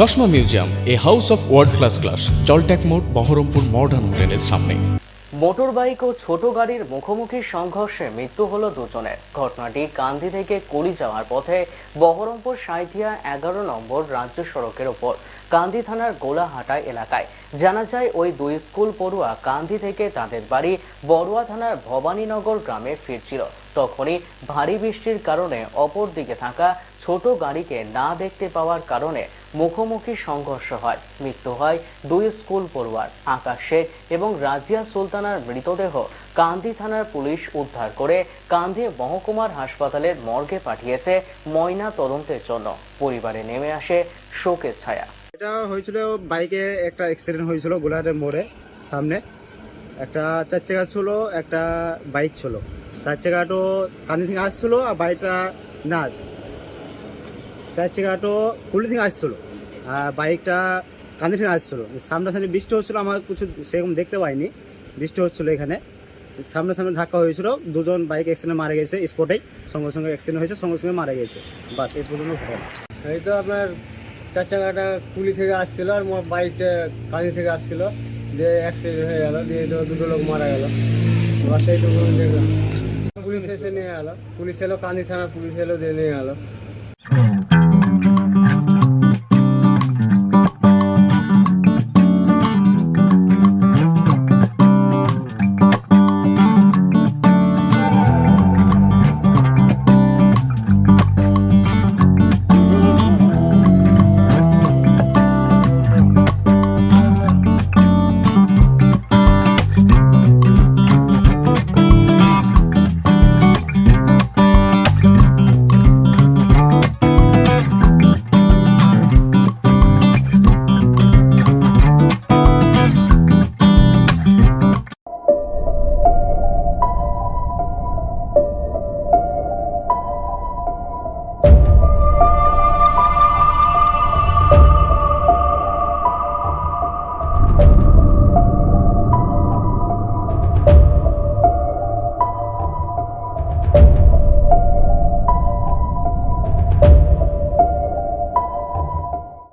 চশমা museum, a house of world class class জলট্যাক মোড়, Baharampur modern হোটেলের সামনে। মোটর বাইক ও ছোট গাড়ির মুখোমুখি সংঘর্ষে মৃত্যু হলো দুজনের। ঘটনাটি কান্দি থেকে কুড়ি যাওয়ার পথে বহরমপুর সাঁইথিয়া এগারো নম্বর রাজ্য সড়কের ওপর, কান্দি থানার গোলাহাটা এলাকায়। জানা যায়, ওই দুই স্কুল পড়ুয়া কান্দি থেকে তাদের বাড়ি বড়ুয়া থানার ভবানীনগর গ্রামে ফিরছিল। তখনই ভারী বৃষ্টির কারণে অপর দিকে থাকা ছোট গাড়িকে না দেখতে পাওয়ার কারণে মুখোমুখি সংঘর্ষ হয়। মৃত্যু হয় দুই স্কুল পড়ুয়ার, আকাশ এবং রাজিয়া সুলতানার মৃতদেহ কান্দি থানার পুলিশ উদ্ধার করে কান্দি মহকুমার হাসপাতালের মর্গে পাঠিয়েছে ময়না তদন্তের জন্য। পরিবারে নেমে আসে শোকের ছায়া। এটা হয়েছিল বাইকে একটা অ্যাক্সিডেন্ট হয়েছিল গোলাহাটের মোড়ে, সামনে। একটা চার চাকা ছিল, একটা বাইক ছিল। চার চাকাটো কান্দি থেকে আসছিল আর বাইকটা না চার চাকাটো কুলি থেকে আসছিল। আর বাইকটা কান্দি থেকে আসছিল। সামনাসামনি বৃষ্টি হচ্ছিল, আমার কিছু সেরকম দেখতে পাইনি। বৃষ্টি হচ্ছিল এখানে। সামনাসামনি ধাক্কা হয়েছিল, দুজন বাইক অ্যাক্সিডেন্ট মারা গেছে স্পটেই সঙ্গে সঙ্গে অ্যাক্সিডেন্ট হয়েছে, সঙ্গে সঙ্গে মারা গেছে। বাস, এই পর্যন্ত। এই তো আপনার চার চাকাটা কুলি থেকে আসছিল আর বাইকটা কালি থেকে আসছিল। যে অ্যাক্সিডেন্ট হয়ে গেল, দিয়ে দুটো লোক মারা গেল। বাস এইটুকু দেখলাম। পুলিশ এসে নিয়ে গেলো। পুলিশ এলো, কান্দি থানার পুলিশ এলো, দিয়ে নিয়ে গেলো।